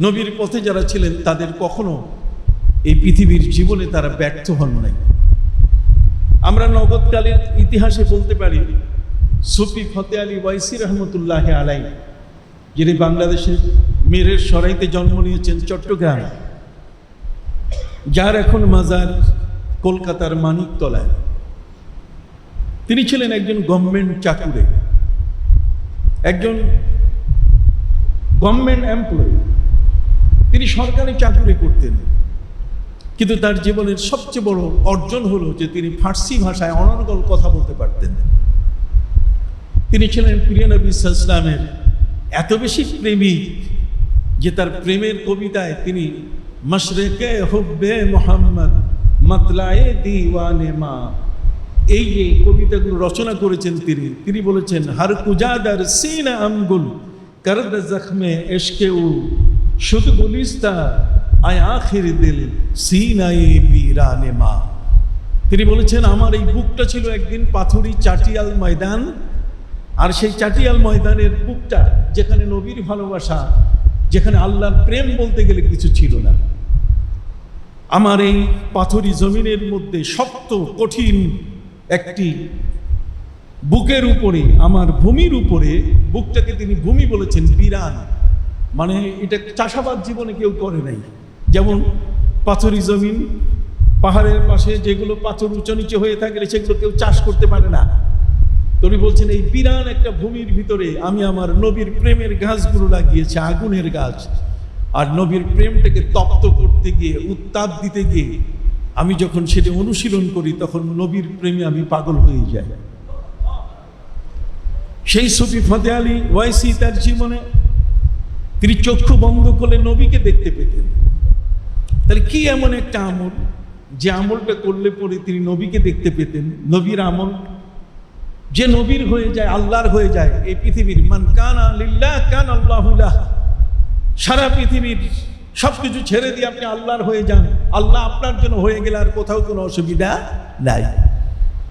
নবীর পথে যারা ছিলেন, তাদের কখনো এই পৃথিবীর জীবনে তারা ব্যর্থ হন নাই। আমরা নগদকালের ইতিহাসে বলতে পারি, সুফি ফতে আলী ওয়াইসি রহমতুল্লাহ আলাই যিনি বাংলাদেশের মেরের সরাইতে জন্ম নিয়েছেন চট্টগ্রামে, যার এখন মাজার কলকাতার মানিকতলায়। তিনি ছিলেন একজন গভর্নমেন্ট চাকুরে, একজন গভর্নমেন্ট এমপ্লয়ি। তিনি সরকারি চাকুরি করতেন। কিন্তু তার জীবনের সবচেয়ে বড় অর্জন হলো যে তিনি ফার্সি ভাষায় অনর্গল কথা বলতে পারতেন। তিনি ছিলেন প্রিয় নবী ইসলামের এত বেশি প্রেমিক যে তার প্রেমের কবিতায় তিনি, মশরেকে হুব্বে মোহাম্মদ মতলায়ে দিওয়ানে মা। এই যে কবিতাগুলো রচনা করেছেন তিনি তিনি বলেছেন হর কুজাদার সিন আমগুল করদ জখমে এশকে উ শুধু গুলিস্তা আয় আখির দিল মা। তিনি বলেছেন, আমার এই বুকটা ছিল একদিন পাথরি চাটিয়াল ময়দান, আর সেই চাটিয়াল ময়দানের বুকটা যেখানে নবীর ভালোবাসা, যেখানে আল্লাহর প্রেম বলতে গেলে কিছু ছিল না। আমার এই পাথরি জমিনের মধ্যে শক্ত, কঠিন একটি বুকের উপরে, আমার ভূমির উপরে, বুকটাকে তিনি ভূমি বলেছেন বিরান। মানে এটা চাষাবাদ জীবনে কেউ করে নাই। যেমন পাথরি জমিন, পাহাড়ের পাশে যেগুলো পাথর উঁচু নিচে হয়ে থাকে সেগুলো কেউ চাষ করতে পারে না। তিনি বলছেন, এই বিরান একটা ভূমির ভিতরে আমি আমার নবীর প্রেমের গাছগুলো লাগিয়েছি, আগুনের গাছ। আর নবীর প্রেমটাকে তপ্ত করতে গিয়ে, উত্তাপ দিতে গিয়ে আমি যখন সেটা অনুশীলন করি, তখন নবীর প্রেমে আমি পাগল হয়ে যাই। সেই সুফি ফতে আলী ওয়াইসি তার জীবনে তিনি চক্ষু বন্ধ করলে নবীকে দেখতে পেতেন। তাহলে কি এমন একটা আমল? যে আমলটা করলে পরে তিনি নবীকে দেখতে পেতেন। নবীর আমল যে নবীর হয়ে যায়, আল্লাহর হয়ে যায়, এই পৃথিবীর মান কানা লিল্লাহ, কান আল্লাহুল্লাহ সারা পৃথিবীর সব কিছু ছেড়ে দিয়ে আপনি আল্লাহর হয়ে যান। আল্লাহ আপনার জন্য হয়ে গেলে আর কোথাও কোনো অসুবিধা নাই।